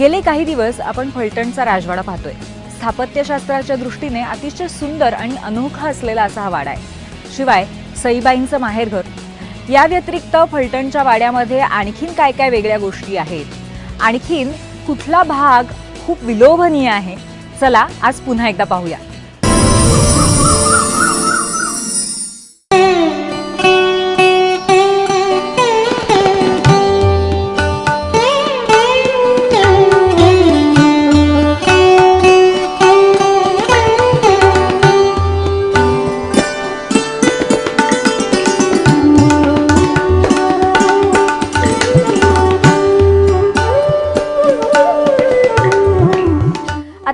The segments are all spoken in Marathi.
गेले काही दिवस आपण फलटणचा राजवाडा पाहतोय. स्थापत्यशास्त्राच्या दृष्टीने अतिशय सुंदर आणि अनोखा असलेला असा हा वाडा आहे. शिवाय सईबाईंचं माहेरघर या व्यतिरिक्त फलटणच्या वाड्यामध्ये आणखीन काय काय वेगळ्या गोष्टी आहेत? आणखीन कुठला भाग खूप विलोभनीय आहे? चला आज पुन्हा एकदा पाहूया.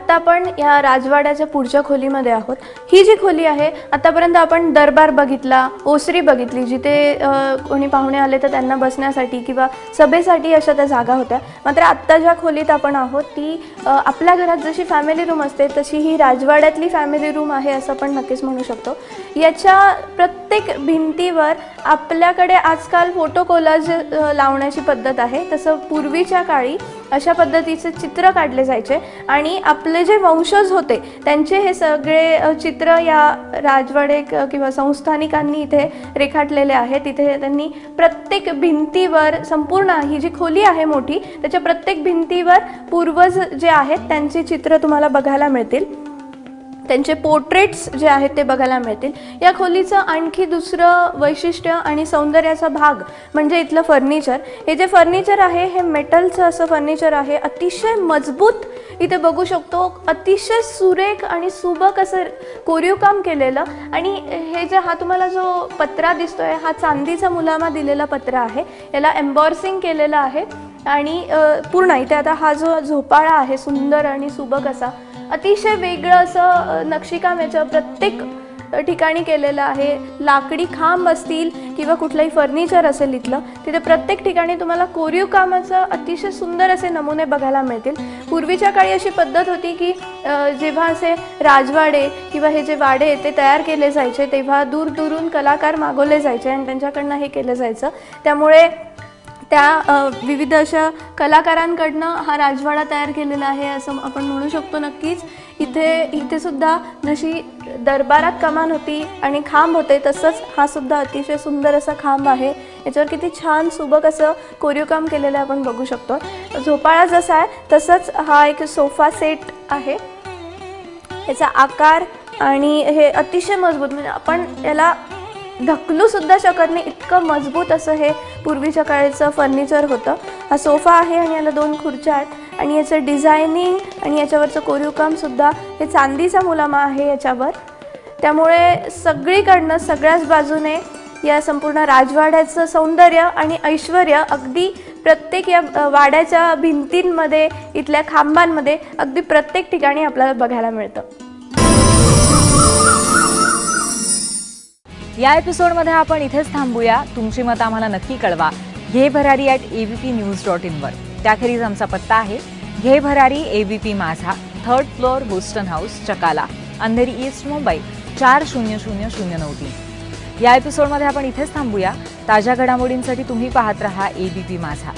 आत्ता आपण या राजवाड्याच्या पुढच्या खोलीमध्ये आहोत. ही जी खोली आहे आतापर्यंत आपण दरबार बघितला ओसरी बघितली जिथे कोणी पाहुणे आले तर त्यांना बसण्यासाठी किंवा सभेसाठी अशा त्या जागा होत्या. मात्र आत्ता ज्या खोलीत आपण आहोत ती आपल्या घरात जशी फॅमिली रूम असते तशी ही राजवाड्यातली फॅमिली रूम आहे असं आपण नक्कीच म्हणू शकतो. याच्या प्रत्येक भिंतीवर आपल्याकडे आजकाल फोटो कोलाज लावण्याची पद्धत आहे. तसं पूर्वीच्या काळी अशा पद्धतीचे चित्र काढले जायचे. आणि आपले जे वंशज होते त्यांचे हे सगळे चित्र या राजवाडे क- किंवा संस्थानिकांनी इथे रेखाटलेले आहेत तिथे त्यांनी प्रत्येक भिंतीवर संपूर्ण ही जी खोली आहे मोठी त्याच्या प्रत्येक भिंतीवर पूर्वज जे आहेत त्यांची चित्र तुम्हाला बघायला मिळतील. त्यांचे पोर्ट्रेट्स जे आहेत ते बघायला मिळतील. या खोलीचं आणखी दुसरं वैशिष्ट्य आणि सौंदर्याचा भाग म्हणजे इथलं फर्निचर. हे जे फर्निचर आहे हे मेटलचं असं फर्निचर आहे. अतिशय मजबूत इथे बघू शकतो. अतिशय सुरेख आणि सुबक असं कोरीव काम केलेलं. आणि हे जे हा तुम्हाला जो पत्रा दिसतोय हा चांदीचा मुलामा दिलेला पत्रा आहे. याला एम्बॉर्सिंग केलेलं आहे. आणि पूर्ण इथे आता हा जो झोपाळा आहे सुंदर आणि सुबक असा अतिशय वेगळं असं नक्षीकाम याच्या प्रत्येक ठिकाणी केलेलं आहे. लाकडी खांब असतील किंवा कुठलंही फर्निचर असेल इथलं तिथे प्रत्येक ठिकाणी तुम्हाला कोरीव कामाचं अतिशय सुंदर असे नमुने बघायला मिळतील. पूर्वीच्या काळी अशी पद्धत होती की जेव्हा असे राजवाडे किंवा हे जे वाडे ते तयार केले जायचे तेव्हा दूर दूरून कलाकार मागवले जायचे आणि त्यांच्याकडनं हे केलं जायचं. त्यामुळे त्या विविध अशा कलाकारांकडनं हा राजवाडा तयार केलेला आहे असं आपण म्हणू शकतो नक्कीच. इथे इथे सुद्धा जशी दरबारात कमान होती आणि खांब होते. तसंच हा सुद्धा अतिशय सुंदर असा खांब आहे. याच्यावर किती छान सुबक असं कोरीवकाम केलेलं केलेलं आपण बघू शकतो. झोपाळा जसा आहे तसंच हा एक सोफा सेट आहे. याचा आकार आणि हे अतिशय मजबूत म्हणजे आपण याला ढकलू सुद्धा शकत नाही. इतकं मजबूत असं हे पूर्वीच्या काळचं फर्निचर होतं. हा सोफा आहे आणि याला दोन खुर्च्या आहेत. आणि याचं डिझायनिंग आणि याच्यावरचं कोरीवकामसुद्धा सुद्धा हे चांदीचा मुलामा आहे याच्यावर. त्यामुळे सगळीकडनं सगळ्याच बाजूने या संपूर्ण राजवाड्याचं सौंदर्य आणि ऐश्वर अगदी प्रत्येक या वाड्याच्या भिंतींमध्ये इथल्या खांबांमध्ये अगदी प्रत्येक ठिकाणी आपल्याला बघायला मिळतं. या एपिसोडमध्ये आपण इथेच थांबूया. तुमची मतं आम्हाला नक्की कळवा. Ghe Bharari at A B P news dot इनवर त्याखेरीज आमचा पत्ता आहे. Ghe Bharari A B P Majha third floor Boston house Chakala. Andheri east Mumbai चार शून्य शून्य शून्य नऊ तीन. या एपिसोडमध्ये आपण इथेच थांबूया. ताज्या घडामोडींसाठी तुम्ही पाहत रहा ए बी पी माझा.